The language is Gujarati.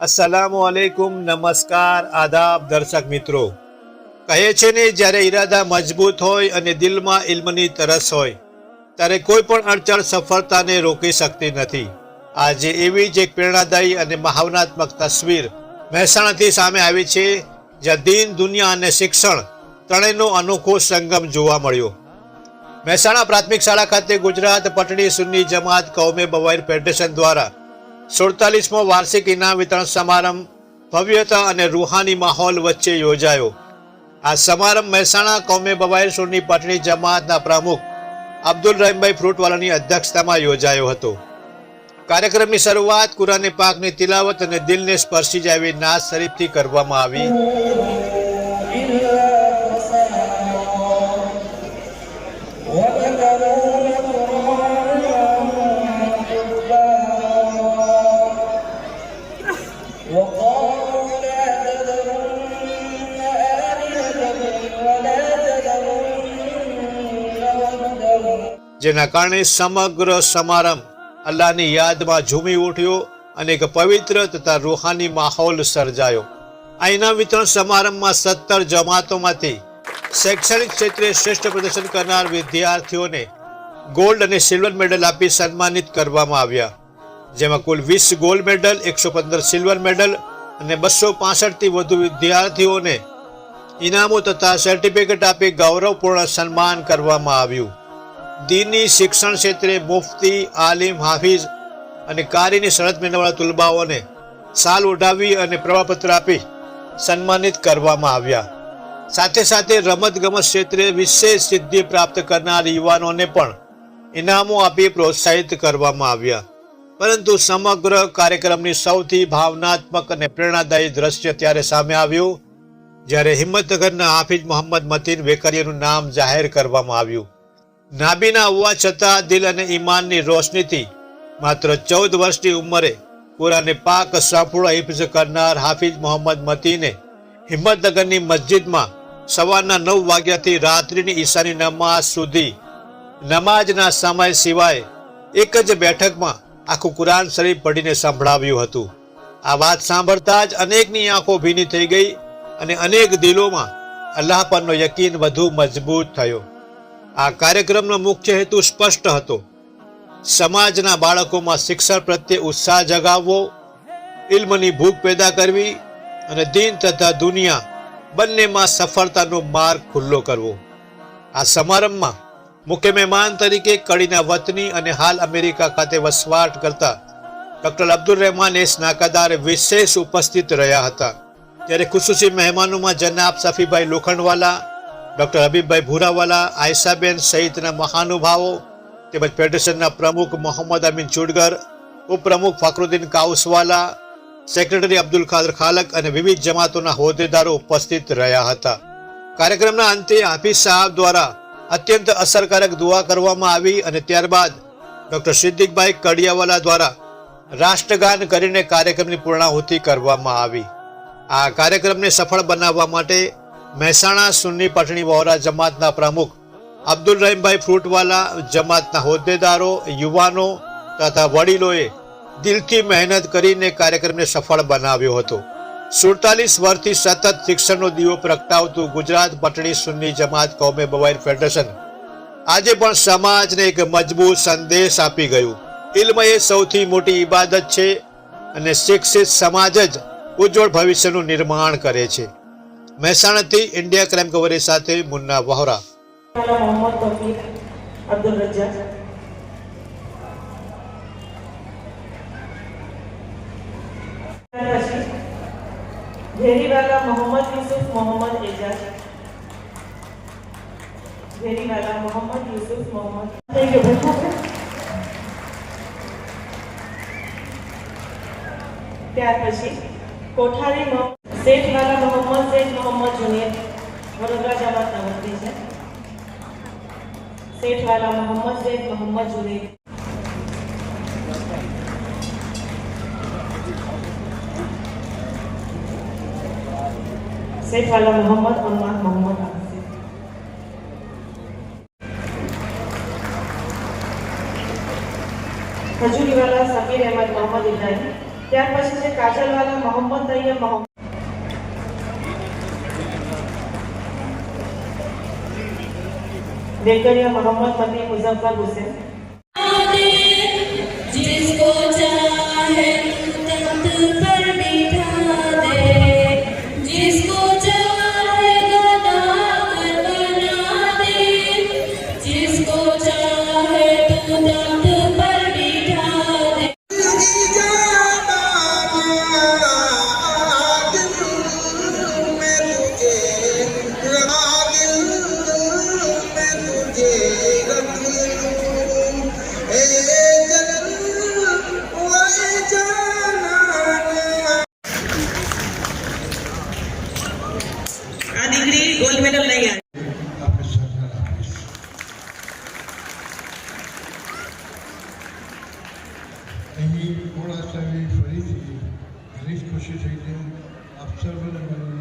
અસલામ વાલેકુમ નમસ્કાર આદાબ દર્શક મિત્રો કહે છે ને, જ્યારે ઈરાદા મજબૂત હોય અને દિલમાં ઇલ્મની તરસ હોય, ત્યારે કોઈ પણ અડચણ સફળતાને રોકી શકતી નથી. આજે એવી જ એક પ્રેરણાદાયી અને ભાવનાત્મક તસવીર મહેસાણાથી સામે આવી છે, જ્યાં દીન, દુનિયા અને શિક્ષણ ત્રણેયનો અનોખો સંગમ જોવા મળ્યો. મહેસાણા પ્રાથમિક શાળા ખાતે ગુજરાત પટણી સુન્ની જમાત કૌમે બવાઈર ફેડરેશન દ્વારા સુડતાલીસમો વાર્ષિક ઇનામ વિતરણ સમારંભ ભવ્યતા અને રૂહાની માહોલ વચ્ચે યોજાયો. આ સમારંભ મહેસાણા કૌમે બવાયરસુરની પટણી જમાતના પ્રમુખ અબ્દુલ રહીમભાઈ ફ્રૂટવાલાની અધ્યક્ષતામાં યોજાયો હતો. કાર્યક્રમની શરૂઆત કુરાને પાકની તિલાવત અને દિલને સ્પર્શી જાય એવી નાચ શરીફથી કરવામાં આવી. જેના કારણે સમગ્ર સમારંભ અલ્લાહની યાદમાં ઝૂમી ઉઠ્યો અને એક પવિત્ર તથા રૂહાની માહોલ સર્જાયો. આ વિતરણ સમારંભમાં સત્તર જમાતોમાંથી શૈક્ષણિક ક્ષેત્રે શ્રેષ્ઠ પ્રદર્શન કરનાર વિદ્યાર્થીઓને ગોલ્ડ અને સિલ્વર મેડલ આપી સન્માનિત કરવામાં આવ્યા. જેમાં કુલ વીસ ગોલ્ડ મેડલ, એકસો પંદર સિલ્વર મેડલ અને બસો પાસઠથી વધુ વિદ્યાર્થીઓને ઇનામો તથા સર્ટિફિકેટ આપી ગૌરવપૂર્ણ સન્માન કરવામાં આવ્યું. દીની શિક્ષણ ક્ષેત્રે મુફતી, આલિમ, હાફિઝ અને કારીની શરત મેળવવાળા તુલબાઓને સાલ ઉઠાવી અને પ્રમાણપત્ર આપી સન્માનિત કરવામાં આવ્યા. સાથે સાથે રમતગમત ક્ષેત્રે વિશેષ સિદ્ધિ પ્રાપ્ત કરનાર યુવાનોને પણ ઇનામો આપી પ્રોત્સાહિત કરવામાં આવ્યા. પરંતુ સમગ્ર કાર્યક્રમની સૌથી ભાવનાત્મક અને પ્રેરણાદાયી દ્રશ્ય ત્યારે સામે આવ્યું, જ્યારે હિંમતનગરના હાફિઝ મોહમ્મદ મતીન વેકરિયાનું નામ જાહેર કરવામાં આવ્યું. નાબીના હોવા છતાં દિલ અને ઈમાનની રોશનીથી માત્ર ચૌદ વર્ષની ઉંમરે કુરાને પાક સાફુડા હિફ્ઝ કરનાર હાફિઝ મોહમ્મદ મતીને હિંમતનગરની મસ્જિદમાં સવારના નવ વાગ્યાથી રાત્રિની ઈશાની નમાઝ સુધી નમાજના સમય સિવાય એક જ બેઠકમાં આખું કુરાન શરીફ પઢીને સંભળાવ્યું હતું. આ વાત સાંભળતા જ અનેકની આંખો ભીની થઈ ગઈ અને અનેક દિલોમાં અલ્લાહ પરનો યકીન વધુ મજબૂત થયો. આ કાર્યક્રમનો મુખ્ય હેતુ સ્પષ્ટ હતો. સમાજના બાળકોમાં શિક્ષણ પ્રત્યે ઉત્સાહ જગાવવો, ઇલ્મની ભૂખ પેદા કરવી અને દીન તથા દુનિયા બંનેમાં સફળતાનો માર્ગ ખુલ્લો કરવો. આ સમારંભમાં મુખ્ય મહેમાન તરીકે કડીના વતની અને હાલ અમેરિકા ખાતે વસવાટ કરતા ડોક્ટર અબ્દુલ રહેમાન એસ નાકાદાર વિશેષ ઉપસ્થિત રહ્યા હતા. ત્યારે ખુશુસી મહેમાનોમાં જનાબ સફીભાઈ લોખંડવાલા ડોક્ટર હબીબભાઈ ભૂરાવાલા આયસાબેન સહિતના મહાનુભાવો, તેમજ ફેડરેશનના પ્રમુખ મોહમ્મદ અમીન ચુડગર, ઉપપ્રમુખ ફખરુદ્દીન કાઉસવાલા, સેક્રેટરી અબ્દુલ ખાદર ખાલક અને વિવિધ જમાતોના હોદ્દેદારો ઉપસ્થિત રહ્યા હતા. કાર્યક્રમના અંતે હાફિઝ સાહેબ દ્વારા અત્યંત અસરકારક દુઆ કરવામાં આવી અને ત્યારબાદ ડોક્ટર સિદ્દીકભાઈ કડિયાવાલા દ્વારા રાષ્ટ્રગાન કરીને કાર્યક્રમની પૂર્ણાહુતિ કરવામાં આવી. આ કાર્યક્રમને સફળ બનાવવા માટે મહેસાણા સુન્ની પટણી વહોરા જમાતના પ્રમુખ અબ્દુલ રહીમભાઈ ફ્રૂટવાલા જમાતના હોદ્દેદારો, યુવાનો તથા વડીલોએ દિલથી મહેનત કરીને કાર્યક્રમને સફળ બનાવ્યો હતો. સુડતાલીસ વર્ષથી સતત શિક્ષણનો દીવો પ્રગટાવતું ગુજરાત પટણી સુન્ની જમાત કૌમે બવાઈર ફેડરેશન આજે પણ સમાજને એક મજબૂત સંદેશ આપી ગયું. ઇલ્મ એ સૌથી મોટી ઇબાદત છે અને શિક્ષિત સમાજ જ ઉજ્જવળ ભવિષ્યનું નિર્માણ કરે છે. મહેસાણાથી ઇન્ડિયા ક્રાઇમ કવરેજ સાથે મુન્ના વહોરા वाला मोहम्मद तौफीक अब्दुल रज्जाक भेरीवाला मोहम्मद यूसुफ मोहम्मद एजाज भेरीवाला मोहम्मद यूसुफ मोहम्मद થઈ ગયો બેઠા આપણે ત્યાર પછી કોઠારી શેઠ લાલા મોહમ્મદ, શેઠ મોહમ્મદ જુનિયર. વડોદરા જમાતના વતની છે. શેઠ લાલા મોહમ્મદ, શેઠ મોહમ્મદ જુનિયર. શેઠ મોહમ્મદ અમ્મા મોહમ્મદ હજુરીવાલા સમીર અહેમદ મોહમ્મદ ઇબ્રાહીમ. ત્યાર પછી છે કાજલવાલા મોહમ્મદ તૈયબ મોહમ્મદ. વેલકરિયા મોહમ્મદ પત્ની મુઝફર હુસેન અહીં પોળા સાહેબે ફરીથી ઘણી જ ખુશી થઈ ગઈ અફસર બને